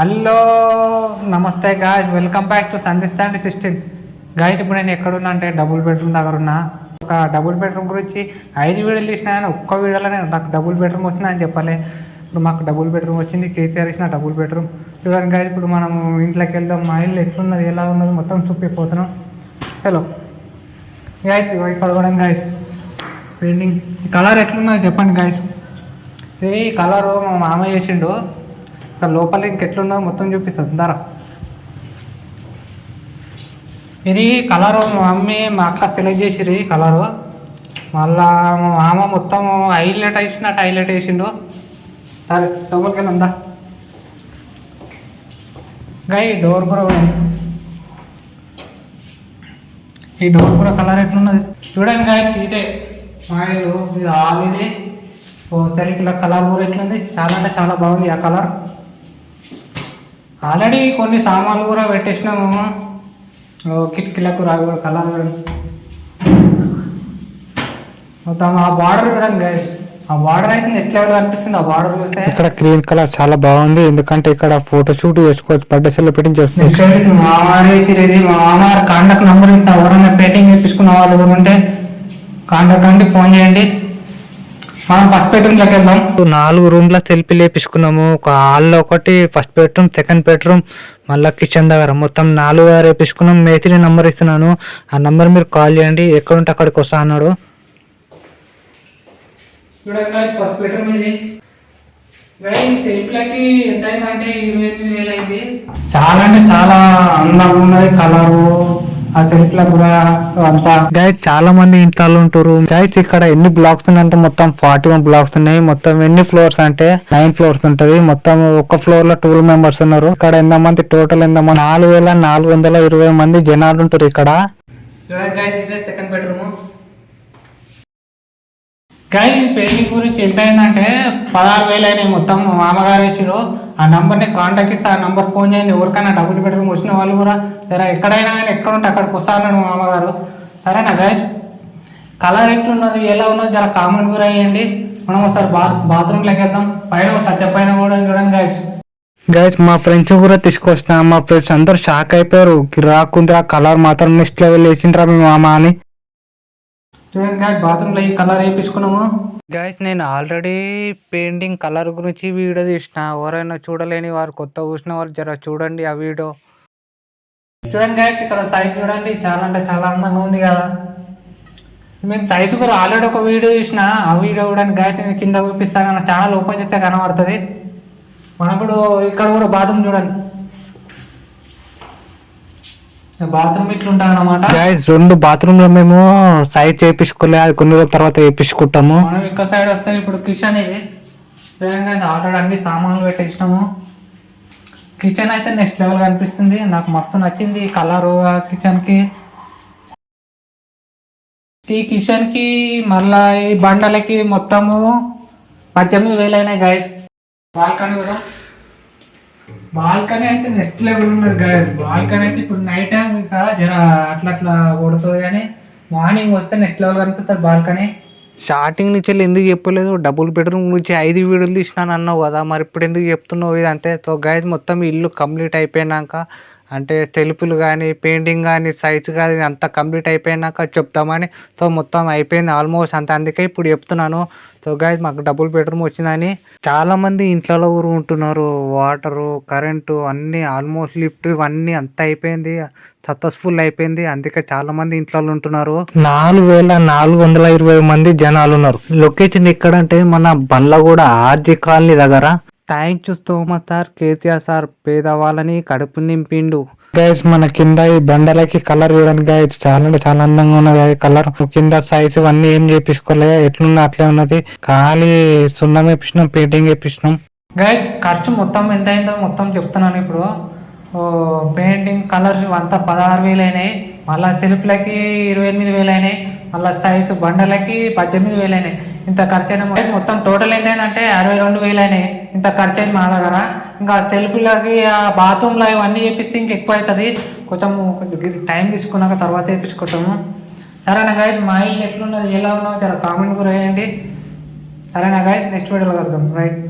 Hello నమస్తే guys welcome back to Sandeep and system guys ఇప్పుడు నేను ఎక్కడున్నా అంటే డబుల్ బెడ్రూమ్ దగ్గర ఉన్నా ఒక డబుల్ బెడ్రూమ్ గురించి ఐదు వీడియోలు తీసినా కానీ ఒక్క వీడియోలో నేను నాకు డబుల్ బెడ్రూమ్ వచ్చింది అని చెప్పాలి. ఇప్పుడు మాకు డబుల్ బెడ్రూమ్ వచ్చింది కేసీఆర్ ఇచ్చిన డబుల్ బెడ్రూమ్ చూడండి గాయ్ ఇప్పుడు మనం ఇంట్లోకి వెళ్దాం. మా ఇల్లు ఎట్లున్నది ఎలా ఉన్నది మొత్తం చూపిపోతున్నాం. చలో. గాయస్ ఇక్కడ కూడా గాయస్ పెయింటింగ్ కలర్ ఎట్లున్నది చెప్పండి గాయస్ ఇది కలరు మా మామ చేసిండు. ఇక్కడ లోపల ఇంకెట్లున్నదో మొత్తం చూపిస్తుంది ధర ఇది కలరు మా మమ్మీ మా అక్క సెలెక్ట్ చేసిరు ఈ కలరు. మళ్ళా మా మామ మొత్తం హైలైట్ వేసినట్టు హైలైట్ వేసిండు. సరే లోపలికి వెళ్ళి ఉందా గై డోర్ కూడా ఈ డోర్ కూడా కలర్ ఎట్లున్నది? చూడండి గాయ ఇదే మా ఇల్లు ఇది ఆల్ ఇది ఓ తెలీకుల కలర్ కూడా ఎట్లుంది? చాలా అంటే చాలా బాగుంది ఆ కలర్. ఆల్రెడీ కొన్ని సామాన్లు కూడా పెట్టేసినాము. కిటికీలకు రావి కూడా కలర్ కూడా మొత్తం ఆ బార్డర్ చూడండి గాయ ఆ బార్డర్ అయితే నెక్స్ట్ లెవెల్ అనిపిస్తుంది ఆ బార్డర్ చూస్తే ఇక్కడ గ్రీన్ కలర్ చాలా బాగుంది. ఎందుకంటే ఇక్కడ ఫోటో షూట్ చేసుకోవచ్చు. బర్త్డే సెలబ్రేటింగ్ చేసుకోవచ్చు. మామారే ఇచ్చిరేది మా మామారు కాంటాక్ట్ నంబర్ ఇస్తా ఎవరైనా పేటింగ్ చేపించుకున్న వాళ్ళు కూడా ఉంటే కాంటాక్ట్ అండి ఫోన్ చేయండి. మనం ఫస్ట్ బెడ్రూమ్లోకి వెళ్దాం. నాలుగు రూమ్ల సెల్ఫీ లేపించుకున్నాము ఒక హాల్లో ఒకటి ఫస్ట్ బెడ్రూమ్ సెకండ్ బెడ్రూమ్ మళ్ళీ కిచెన్ దగ్గర. మొత్తం నాలుగు రేపించుకున్నాం మేతిరి నంబర్ ఇస్తున్నాను. ఆ నంబర్ మీరు కాల్ చేయండి. ఎక్కడుంటే అక్కడికి వస్తా అన్నాడు. చూడండి ఫస్ట్ బెడ్రూమ్ ఇది. సెల్ఫ్లకి ఎంత అయిందంటే ఇరవై ఎనిమిది వేలు అయింది. చాలా అంటే చాలా అందంగా ఉన్నది కలరు ఆ సెల్ఫ్ల కూడా అంతా గైడ్ చాలా మంది ఇంట్లో ఉంటారు. గైడ్స్ ఇక్కడ ఎన్ని బ్లాక్స్ ఉన్నాయంటే మొత్తం ఫార్టీ వన్ బ్లాక్స్ ఉన్నాయి. మొత్తం ఎన్ని ఫ్లోర్స్ అంటే నైన్ ఫ్లోర్స్ ఉంటది. మొత్తం ఒక ఫ్లోర్లో ట్వెల్వ్ మెంబర్స్ ఉన్నారు. ఇక్కడ ఎంతమంది టోటల్ ఎంతమంది నాలుగు వేల నాలుగు వందల ఇరవై మంది జనాలు ఉంటారు ఇక్కడ. సెకండ్ బెడ్రూమ్ గాయ పెయింటింగ్ గురించి ఎంత అయిందంటే పదహారు వేలు అయినాయి మొత్తం మామగారు ఇచ్చారు. ఆ నంబర్ని కాంటాక్ట్ ఇస్తే ఆ నంబర్ ఫోన్ చేయండి. ఎవరికైనా డబుల్ బెడ్రూమ్ వచ్చిన వాళ్ళు కూడా సరే ఎక్కడైనా కానీ ఎక్కడ ఉంటే అక్కడికి వస్తా అన్నాడు మా మామగారు సరేనా గాయస్ కలర్ ఎట్లున్నది ఎలా ఉన్నది జర కామెంట్ కూడా వేయండి మనం ఒకసారి బాత్ బాత్రూమ్లోకి వెళ్దాం. పైన సత్య పైన కూడా చూడండి గాయస్ గైస్ మా ఫ్రెండ్స్ కూడా తీసుకొచ్చిన మా ఫ్రెండ్స్ అందరు షాక్ అయిపోయారు. గిరాకుందిరా కలర్ మాత్రం నెక్స్ట్ లెవెల్ వేసిండ్రా మీ మామ అని. చూడండి గాయస్ బాత్రూంలో ఈ కలర్ వేయించుకున్నాము. గైస్ నేను ఆల్రెడీ పెయింటింగ్ కలర్ గురించి వీడియో తీసిన. ఎవరైనా చూడలేని వారు కొత్త చూసిన వారు జర చూడండి ఆ వీడియో చూడండి గాయస్ ఇక్కడ సైజ్ చూడండి. చాలా అంటే చాలా అందంగా ఉంది కదా. మేము సైజ్ కూడా ఆల్రెడీ ఒక వీడియో చూసిన ఆ వీడియో కూడా గాయస్ నేను కింద చూపిస్తాను. ఛానల్ ఓపెన్ చేస్తే కనబడుతుంది. మనం ఇప్పుడు ఇక్కడ కూడా బాత్రూమ్ చూడండి. బాత్రూమ్ అనమాట గైస్ రెండు బాత్రూమ్లో మేము సైజ్ చేయించుకోలే అది కొన్ని రోజుల తర్వాత వేయించుకుంటాము మనం ఇక్కడ సైడ్ వస్తే ఇప్పుడు కిచెన్ ఇది. ఆల్రెడీ అన్ని సామాన్లు పెట్టించినాము కిచెన్ అయితే నెక్స్ట్ లెవెల్ కనిపిస్తుంది. నాకు మస్తు నచ్చింది కలరు కిచెన్కి ఈ కిచెన్కి మళ్ళా ఈ బండలకి మొత్తము పద్దెనిమిది వేలు అయినాయి గాయస్ బాల్కనీ కూడా. బాల్కనీ అయితే నెక్స్ట్ లెవెల్ ఉన్నది గాయస్ బాల్కనీ అయితే ఇప్పుడు నైట్ టైం ఇంకా జర అట్లా అట్లా కొడుతుంది కానీ మార్నింగ్ వస్తే నెక్స్ట్ లెవెల్ కనిపిస్తుంది బాల్కనీ. స్టార్టింగ్ నుంచి ఎందుకు చెప్పలేదు? డబుల్ బెడ్రూమ్ నుంచి ఐదు వీడియోలు తీసినాను అన్నావు కదా. మరి ఇప్పుడు ఎందుకు చెప్తున్నావు ఇది అంతే సో గైజ్ మొత్తం ఇల్లు కంప్లీట్ అయిపోయినాక అంటే తెలుపులు కానీ పెయింటింగ్ కానీ సైజు కానీ అంతా కంప్లీట్ అయిపోయినాక చెప్తామని సో మొత్తం అయిపోయింది ఆల్మోస్ట్ అంత అందుకే ఇప్పుడు చెప్తున్నాను. సో గైజ్ మాకు డబుల్ బెడ్రూమ్ వచ్చిందని. చాలామంది ఇంట్లో ఊరు ఉంటున్నారు వాటరు కరెంటు అన్నీ ఆల్మోస్ట్ లిఫ్ట్ ఇవన్నీ అంతా అయిపోయింది సక్సెస్ఫుల్ అయిపోయింది అందుకే చాలా మంది ఇంట్లో ఉంటున్నారు. నాలుగు వేల నాలుగు వందల ఇరవై మంది జనాలు ఉన్నారు. లొకేషన్ ఎక్కడంటే మన బండ్లగూడ ఆర్జీ కాలనీ దగ్గర. Thank you so much sir KCR sir పేదవాళ్ళని కడుపు నింపిండు. గైస్ మన కింద ఈ బండలకి కలర్ చూడండి గైస్ చాలా అంటే చాలా అందంగా ఉన్నది. కలర్ కింద సైజ్ అన్ని ఏం చేపించుకోలే. ఎట్లున్నా అట్లే ఉన్నది. ఖాళీ సున్నం వేపించినాం పెయింటింగ్ వేపించినాం. గాయ ఖర్చు మొత్తం ఎంత అయిందో మొత్తం చెప్తున్నాను ఇప్పుడు. ఓ, పెయింటింగ్ కలర్స్ అంతా పదహారు వేలు అయినాయి. మళ్ళీ తెలుపులకి ఇరవై ఎనిమిది వేలు అయినాయి. మళ్ళీ సైజు బండలకి పద్దెనిమిది వేలు అయినాయి. ఇంత ఖర్చు అయిన మొత్తం టోటల్ ఎంత అయిందంటే అరవై రెండు వేలు అయినాయి ఇంత ఖర్చు అయింది మా దగ్గర. ఇంకా సెల్ఫ్లకి ఆ బాత్రూమ్లో ఇవన్నీ చేపిస్తే ఇంక ఎక్కువ అవుతుంది కొంచెం టైం తీసుకున్నాక తర్వాత వేయించుకుంటాము సరేనా గాయస్ మా ఇల్లు ఎట్లున్నది? ఎలా ఉన్నావు? జర కామెంట్ కూడా వేయండి. సరేనా గాయస్ నెక్స్ట్ వీడియోలో కలుద్దాం. రైట్